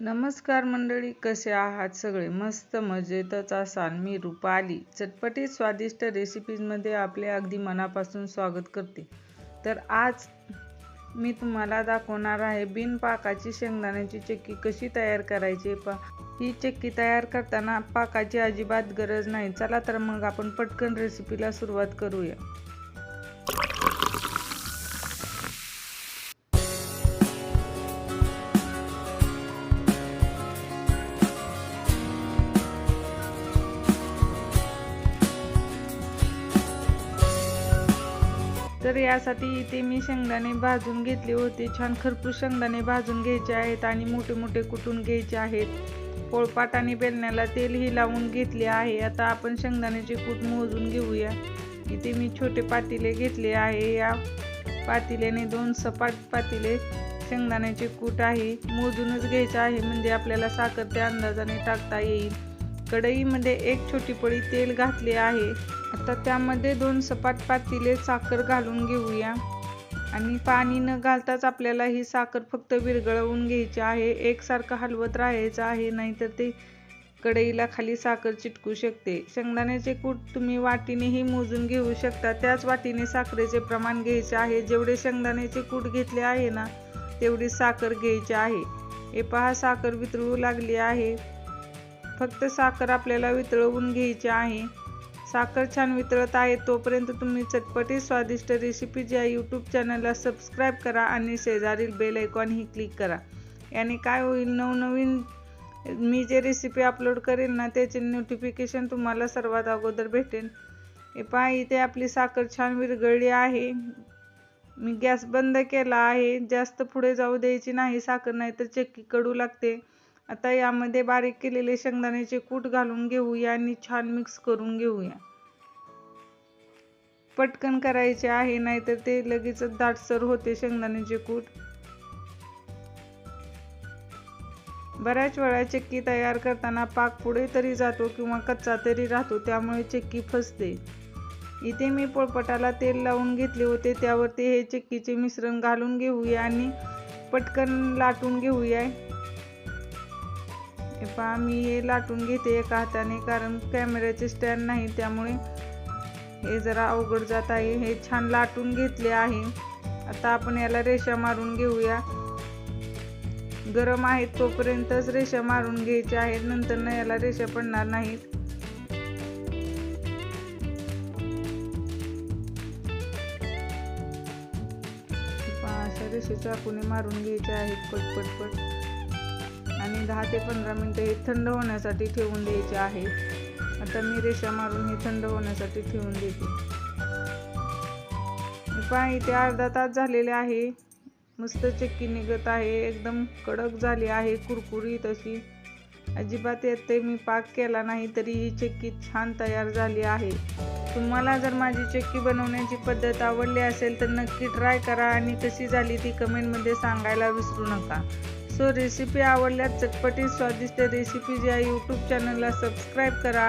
नमस्कार मंडळी कसे आहात सगळे? मस्त मजेतच असाल. मी रुपाली. चटपटीत स्वादिष्ट रेसिपीजमध्ये आपले अगदी मनापासून स्वागत करते. तर आज मी तुम्हाला दाखवणार आहे बिनपाकाची शेंगदाण्याची चक्की कशी तयार करायची. पा ही चक्की तयार करताना पाकाची अजिबात गरज नाही. चला तर मग आपण पटकन रेसिपीला सुरुवात करूया. तर यासाठी इथे मी शेंगदाणे भाजून घेतले होते. छान खरपूस शेंगदाणे भाजून घ्यायचे आहेत आणि मोठे मोठे कुटून घ्यायचे आहेत. पोळपाट आणि बेलण्याला तेलही लावून घेतले आहे. आता आपण शेंगदाण्याचे कूट मोजून घेऊया. इथे मी छोटे पातिले घेतले आहे. या पातिल्याने दोन सपाट पातिले शेंगदाण्याचे कूट आहे. मोजूनच घ्यायचे आहे. म्हणजे आपल्याला साखर त्या अंदाजाने टाकता येईल. कढईमध्ये एक छोटी पळी तेल घातले आहे. आता त्यामध्ये दोन सपाट पातीले साखर घालून घेऊया. आणि पाणी न घालताच आपल्याला ही साखर फक्त विरघळवून घ्यायची आहे. एकसारखं हलवत राहायचं आहे नाहीतर ते कढईला खाली साखर चिटकू शकते. शेंगदाण्याचे कूट तुम्ही वाटीनेही मोजून घेऊ शकता. त्याच वाटीने साखरेचे प्रमाण घ्यायचे आहे. जेवढे शेंगदाण्याचे कूट घेतले आहे ना तेवढी साखर घ्यायची आहे. हे पहा साखर वितळू लागली आहे. फक्त साखर आपल्याला वितळवून घ्यायची आहे. साखर छान वितळत आहे तोपर्यंत तुम्ही चटपटी स्वादिष्ट रेसिपी या यूट्यूब चॅनलला सबस्क्राईब करा आणि शेजारील बेल ही क्लिक करा. याने काय होईल नवनवीन मी जे रेसिपी अपलोड करेन ना त्याचे नोटिफिकेशन तुम्हाला सर्वात अगोदर भेटेल हे पहा इथे आपली साखर छान विरघळली आहे. मी गॅस बंद केला आहे जास्त पुढे जाऊ द्यायची नाही साखर नाही तर चक्की कडू लागते. आता यामध्ये बारीक केलेले शेंगदाण्याचे कूट घालून घेऊया आणि छान मिक्स करून घेऊया. पटकन करायचे आहे नाहीतर ते लगेच दाटसर होते शेंगदाण्याचे कूट. बऱ्याच वेळा चक्की तयार करताना पाक पुढे तरी जातो किंवा कच्चा तरी राहतो त्यामुळे चक्की फसते. इथे मी पोळपटाला तेल लावून घेतले होते त्यावरती हे चक्कीचे मिश्रण घालून घेऊया आणि पटकन लाटून घेऊया. हे पहा मी हे लाटून घेते एका हाताने कारण कॅमेऱ्याचे स्टँड नाही त्यामुळे हे जरा अवघड जात आहे. हे छान लाटून घेतले आहे. आता आपण याला रेषा मारून घेऊया. गरम आहेत तोपर्यंतच रेषा मारून घ्यायच्या आहेत नंतर ना याला रेषा पडणार नाहीत. अशा रेषेच्या आकुने मारून घ्यायच्या आहेत पट पट पट. दहा ते पंधरा मिनटं हे थंड होण्यासाठी ठेवून द्यायचे आहे. आता मी रेषा मारून हे थंड होण्यासाठी ठेवून देते. पहा इथे अर्धा तास झालेले आहे. मस्त चक्की निघत आहे. एकदम कडक झाली आहे. कुरकुरीत अशी अजिबात येते मी पाक केला नाही तरी ही चक्की छान तयार झाली आहे. तुम्हाला जर माझी चक्की बनवण्याची पद्धत आवडली असेल तर नक्की ट्राय करा आणि कशी झाली ती कमेंटमध्ये सांगायला विसरू नका. सो रेसिपी आवडल्यास चटपटी स्वादिष्ट रेसिपीज या यूट्यूब चॅनलला सबस्क्राईब करा.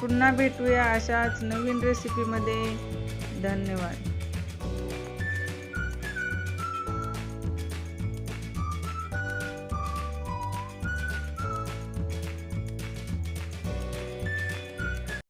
पुन्हा भेटूया अशाच नवीन रेसिपीमध्ये धन्यवाद.